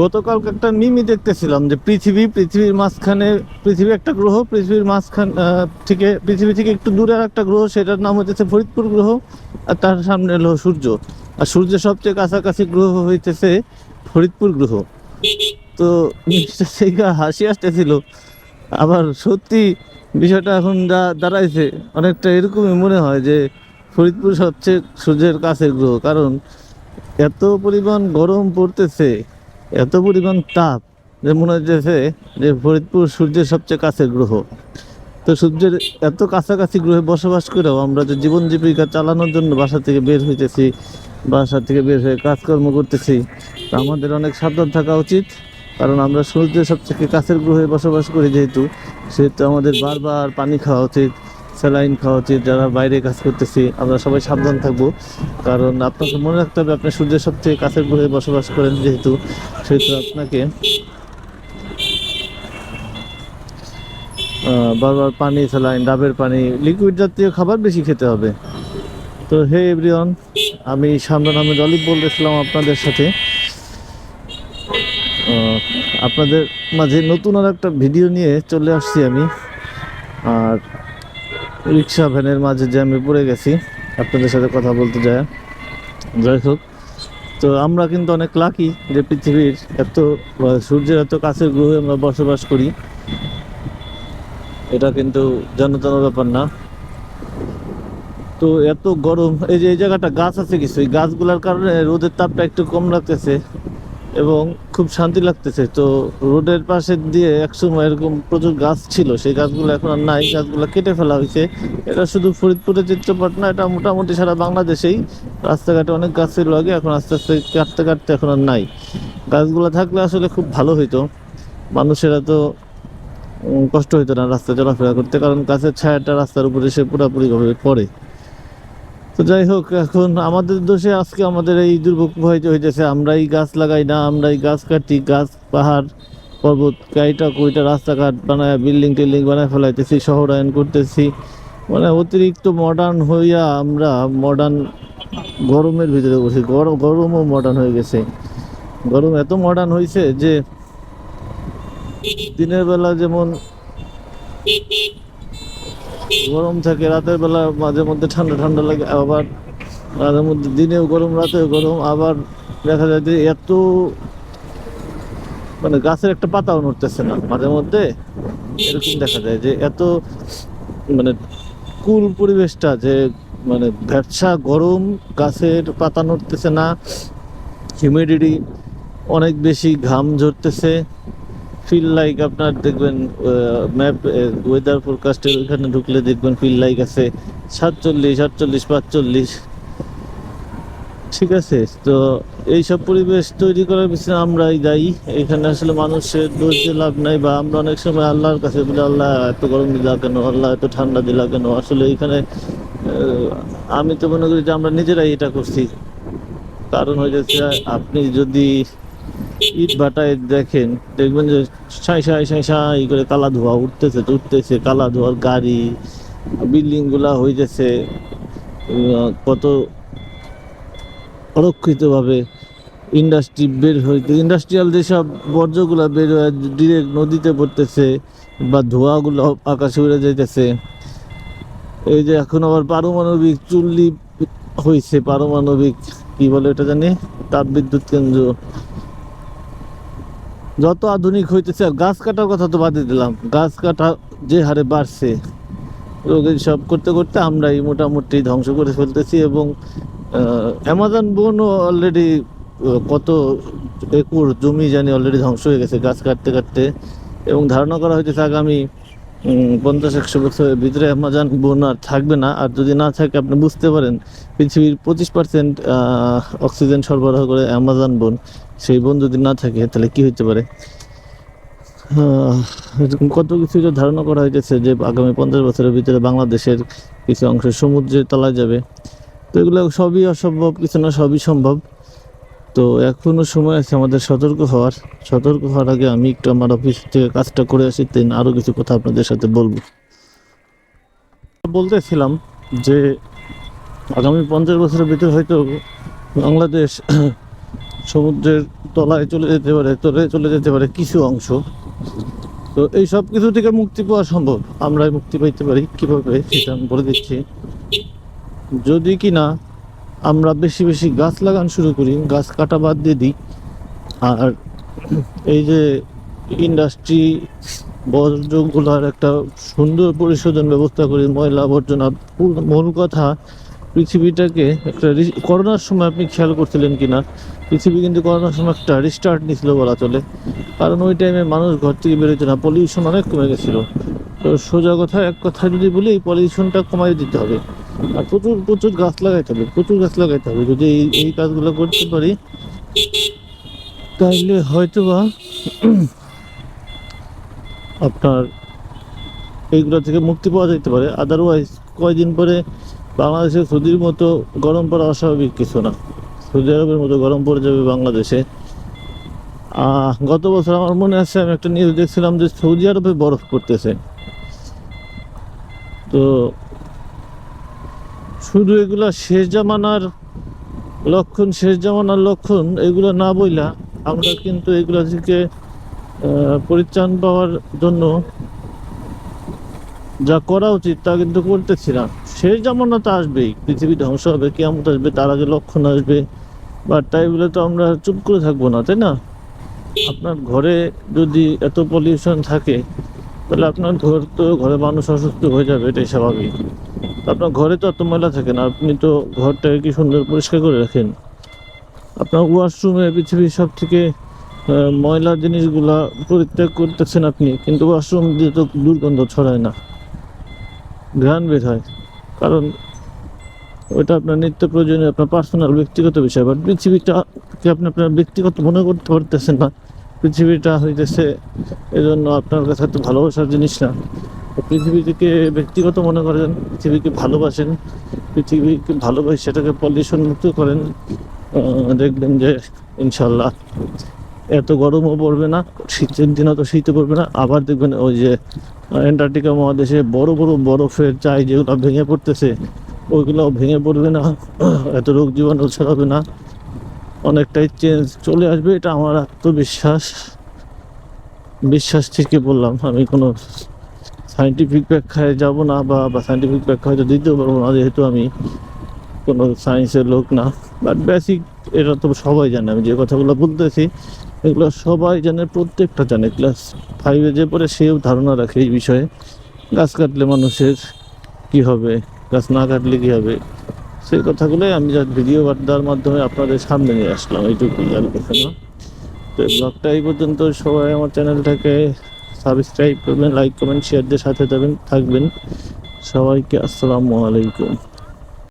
গতকাল একটা মিমি দেখতেছিলাম যে পৃথিবী, পৃথিবীর মাঝখানে, পৃথিবী একটা গ্রহ, পৃথিবীর মাঝখান থেকে, পৃথিবী থেকে একটু দূরে আর একটা গ্রহ, সেটার নাম হচ্ছে ফরিদপুর গ্রহ, আর তার সামনে হলো সূর্য। আর সূর্যের সবচেয়ে কাছাকাছি গ্রহ হইতেছে ফরিদপুর গ্রহ। তো জিনিসটা থেকে হাসি আসতেছিল। আবার সত্যি বিষয়টা এখন যা দাঁড়াইছে, অনেকটা এরকমই মনে হয় যে ফরিদপুর সবচেয়ে সূর্যের কাছের গ্রহ, কারণ এত পরিমাণ গরম পড়তেছে। এত পরিমাণ তাপ যে মনে হচ্ছে যে ফরিদপুর সূর্যের সবচেয়ে কাছের গ্রহ। তো সূর্যের এত কাছাকাছি গ্রহে বসবাস করেও আমরা যে জীবন জীবিকা চালানোর জন্য বাসা থেকে বের হইতেছি, বাসা থেকে বের হয়ে কাজকর্ম করতেছি, তো আমাদের অনেক সাবধান থাকা উচিত। কারণ আমরা সূর্যের সবথেকে কাছের গ্রহে বসবাস করি যেহেতু, সেহেতু আমাদের বারবার পানি খাওয়া উচিত স্যালাইন খাওয়া উচিত, যারা বাইরে কাজ করতেছি, আমরা সবাই সাবধান থাকব। কারণ আপনাকে মনে রাখতে হবে, আপনি সূর্যের সবচেয়ে কাছের গ্রহে বসবাস করেন যেহেতু, সেহেতু আপনাকে বারবার পানি, স্যালাইন, ডাবের পানি লিকুইড জাতীয় খাবার বেশি খেতে হবে। তো হে এভরিওয়ান, আমি সামরান আহমেদ অলিভ বলতেছিলাম আপনাদের সাথে। আপনাদের মাঝে নতুন আর একটা ভিডিও নিয়ে চলে আসছি আমি। আর রিক্সা ভ্যানের মাঝে যে আমি পড়ে গেছি, আপনাদের সাথে কথা বলতে যায়। যাই হোক, তো আমরা কিন্তু অনেক লাকি যে পৃথিবীর এত সূর্যের এত কাছের গ্রহে আমরা বসবাস করি। এটা কিন্তু জানাতানোর ব্যাপার না। তো এত গরম, এই যে এই জায়গাটা গাছ আছে কিছু, এই গাছগুলোর কারণে রোদের তাপটা একটু কম লাগতেছে। এবং খুব শান্তি লাগতেছে। তো রোডের পাশে দিয়ে একসময় এরকম প্রচুর গাছ ছিল, সেই গাছগুলো এখন আর নাই, গাছগুলো কেটে ফেলা হয়েছে। এটা শুধু ফরিদপুরের চিত্রপট না, এটা মোটামুটি সারা বাংলাদেশেই। রাস্তাঘাটে অনেক গাছ ছিল আগে এখন আস্তে আস্তে কাটতে কাটতে এখন আর নাই। গাছগুলো থাকলে আসলে খুব ভালো হইতো। মানুষেরা তো কষ্ট হইতো না রাস্তা চলাফেরা করতে, কারণ গাছের ছায়াটা রাস্তার উপরে এসে পুরোপুরিভাবে পড়ে। তো যাই হোক, এখন আমাদের দোষে আজকে আমাদের এই দুর্ভোগ হইতে হইতেছে। আমরাই গাছ লাগাই না, আমরাই গাছ কাটি, গাছ, পাহাড়, পর্বত কাইটা কইটা রাস্তাঘাট বানায়, বিল্ডিং টিল্ডিং বানায় ফেলাইতেছি, শহরায়ন করতেছি। মানে অতিরিক্ত মডার্ন হইয়া আমরা মডার্ন গরমের ভিতরে বসে গরম গরমও মডার্ন হয়ে গেছে। গরম এত মডার্ন হয়েছে যে দিনের বেলা যেমন গরম থাকে, রাতের বেলা মাঝে মধ্যে ঠান্ডা ঠান্ডা লাগে, আবার মাঝে মধ্যে দিনেও গরম, রাতেও গরম, আবার দেখা যায় যে এত মানে গাছের একটা পাতাও নড়তেছে না। মাঝে মধ্যে এরকম দেখা যায় যে এত মানে কুল পরিবেশটা যে মানে ভ্যাবসা গরম, গাছের পাতা নড়তেছে না হিউমিডিটি অনেক বেশি ঘাম ঝরতেছে। ফিল লাইক আপনার দেখবেন ম্যাপ ওয়েদার ফোরকাস্টের ওইখানে ঢুকলে দেখবেন ফিল লাইক আছে সাতচল্লিশ, আটচল্লিশ, পাঁচচল্লিশ। ঠিক আছে? তো এইসব পরিবেশ তৈরি করার পিছনে আমরাই দায়ী। এখানে আসলে মানুষের দোষ দিয়ে লাভ নাই বা আমরা অনেক সময় আল্লাহর কাছে বলি, আল্লাহ, এত গরম দিলা কেন? আল্লাহ, এত ঠান্ডা দিলা কেন? আসলে এখানে আমি তো মনে করি যে আমরা নিজেরাই এটা করছি। কারণ হয়ে যাচ্ছে আপনি যদি ইট ভাটায় দেখেন, দেখবেন যে সাই সাই সাই সাই করে কালা ধোয়া উঠতেছে উঠতেছে কালা ধোয়ার গাড়ি বিল্ডিংগুলা হইতেছে কত অরক্ষিতভাবে ইন্ডাস্ট্রি বের হইতে ইন্ডাস্ট্রিয়াল যেসব বর্জ্যগুলা বের হয়ে ডিরেক্ট নদীতে পড়তেছে বা ধোঁয়াগুলো আকাশে উড়ে যাইতেছে। এই যে এখন আবার পারমাণবিক চুল্লি হয়েছে পারমাণবিক কি বলে এটা জানি? তাপ বিদ্যুৎ কেন্দ্র। যত আধুনিক হইতেছে আর গাছ কাটার কথা তো বাদই দিলাম। গাছ কাটা যে হারে বাড়ছে রোগের সব করতে করতে আমরাই মোটামুটি ধ্বংস করে ফেলতেছি এবং অ্যামাজন বনও অলরেডি কত একর জমি জানি অলরেডি ধ্বংস হয়ে গেছে গাছ কাটতে কাটতে এবং ধারণা করা হয়েছে আগামী পঞ্চাশ একশো বছরের ভিতরে অ্যামাজন বন আর থাকবে না। আর যদি না থাকে, আপনি বুঝতে পারেন, পৃথিবীর পঁচিশ পার্সেন্ট অক্সিজেন সরবরাহ করে অ্যামাজন বন। সেই বন যদি না থাকে, তাহলে কি হতে পারে? এরকম কত কিছু ধারণা করা হয়েছে যে আগামী পঞ্চাশ বছরের ভিতরে বাংলাদেশের কিছু অংশ সমুদ্রের তলায় যাবে। তো এগুলো সবই অসম্ভব, কিছু না সবই সম্ভব। তো এখনও সময় আছে আমাদের সতর্ক হওয়ার। সতর্ক হওয়ার আগে আমি একটু আমার অফিস থেকে কাজটা করে আসি, দেন আরও কিছু কথা আপনাদের সাথে বলব। বলতেছিলাম যে আগামী পঞ্চাশ বছরের ভিতরে হয়তো বাংলাদেশ সমুদ্রের তলায় চলে যেতে পারে, তলে চলে যেতে পারে কিছু অংশ। তো এই সব কিছু থেকে মুক্তি পাওয়া সম্ভব। আমরাই মুক্তি পাইতে পারি কীভাবে সেটা আমি বলে দিচ্ছি। যদি কি না আমরা বেশি বেশি গাছ লাগান শুরু করি, গাছ কাটা বাদ দিয়ে দিই, আর এই যে ইন্ডাস্ট্রি বর্জ্যগুলার একটা সুন্দর পরিশোধন ব্যবস্থা করি, ময়লা আবর্জনা, মূল কথা পৃথিবীটাকে একটা করোনার সময় আপনি খেয়াল করছিলেন কিনা? পৃথিবী কিন্তু করোনার সময় একটা রিস্টার্ট নিছিল বলা চলে। কারণ ওই টাইমে মানুষ ঘর থেকে বেরোতো না পলিউশন অনেক কমে গেছিল। তো সোজা কথা, এক কথা যদি বলি, এই পলিউশনটা কমাই দিতে হবে। আর প্রচুর প্রচুর গাছ লাগাইতে হবে, প্রচুর গাছ লাগাইতে হবে। যদি এই এই কাজগুলো করতে পারি তাহলে হয়তোবা আপনার এইগুলো থেকে মুক্তি পাওয়া যেতে পারে। আদারওয়াইজ কয়দিন পরে বাংলাদেশে সৌদির মতো গরম পড়া অস্বাভাবিক কিছু না। সৌদি আরবের মতো গরম পড়ে যাবে বাংলাদেশে। গত বছর আমার মনে আছে, আমি একটা নিউজ দেখছিলাম যে সৌদি আরবে বরফ পড়তেছে। তো শুধু এগুলা শেষ জামানার লক্ষণ, শেষ জামানার লক্ষণ, এগুলো না বইলা আমরা কিন্তু এগুলো থেকে পরিত্রাণ পাওয়ার জন্য যা করা উচিত তা কিন্তু করতেছি না। শেষ জামানা তো আসবেই, পৃথিবী ধ্বংস হবে কেমন আসবে, তার আগে লক্ষণ আসবে। বা তাই বলে তো আমরা চুপ করে থাকব না, তাই না? আপনার ঘরে যদি এত পলিউশন থাকে, তাহলে আপনার ঘর তো ঘরে মানুষ অসুস্থ হয়ে যাবে, এটাই স্বাভাবিক। আপনার ঘরে তো এত ময়লা থাকে না, আপনি তো ঘরটাকে কি সুন্দর পরিষ্কার করে রাখেন? আপনার ওয়াশরুমে পৃথিবীর সব থেকে ময়লা জিনিসগুলা পরিত্যাগ করতেছেন আপনি, কিন্তু ওয়াশরুম দিয়ে তো দুর্গন্ধ ছড়ায় না। ঘ্রাণ বের হয়। কারণ ওইটা আপনার নিত্য প্রয়োজনীয়, আপনার পার্সোনাল ব্যক্তিগত বিষয়। বাট পৃথিবীটাকে আপনি আপনার ব্যক্তিগত মনে করতে পারতেছেন না। পৃথিবীটা হইতেছে এজন্য আপনার কাছে তো ভালোবাসার জিনিস না। তো পৃথিবীকে ব্যক্তিগত মনে করেন, পৃথিবীকে ভালোবাসেন, পৃথিবীকে ভালোবাসে, সেটাকে পলিউশন মুক্ত করেন দেখবেন যে ইনশাল্লাহ এত গরমও পড়বে না, শীতের দিনে তো শীতে পড়বে না। আবার দেখবেন ওই যে অ্যান্টার্কটিকা মহাদেশে বড় বড় বরফের চাই যেগুলো ভেঙে পড়তেছে ওইগুলো ভেঙে পড়বে না। এত রোগ জীবাণু ছড়াবে না। অনেকটাই চেঞ্জ চলে আসবে, এটা আমার আত্মবিশ্বাস। বিশ্বাস থেকে বললাম, আমি কোনো সাইন্টিফিক ব্যাখ্যায় যাব না বা বা সাইন্টিফিক ব্যাখ্যা হয়তো দিতেও পারব না, যেহেতু আমি কোনো সায়েন্সের লোক না। বাট বেসিক এটা তো সবাই জানে, আমি যে কথাগুলো বলতেছি এগুলো সবাই জানে, প্রত্যেকটা জানে। ক্লাস ফাইভে যে পরে সেও ধারণা রাখে এই বিষয়ে। গাছ কাটলে মানুষের কি হবে? গাছ না কাটলে কী হবে? সেই কথাগুলোই আমি যা ভিডিও বার্তার মাধ্যমে আপনাদের সামনে নিয়ে আসলাম এইটুকুই আর কিছু না তো ব্লগটা এই পর্যন্ত। সবাই আমার চ্যানেলটাকে সাবস্ক্রাইব করবেন লাইক কমেন্ট শেয়ার দিয়ে সাথে থাকবেন থাকবেন। সবাইকে আসসালামু আলাইকুম।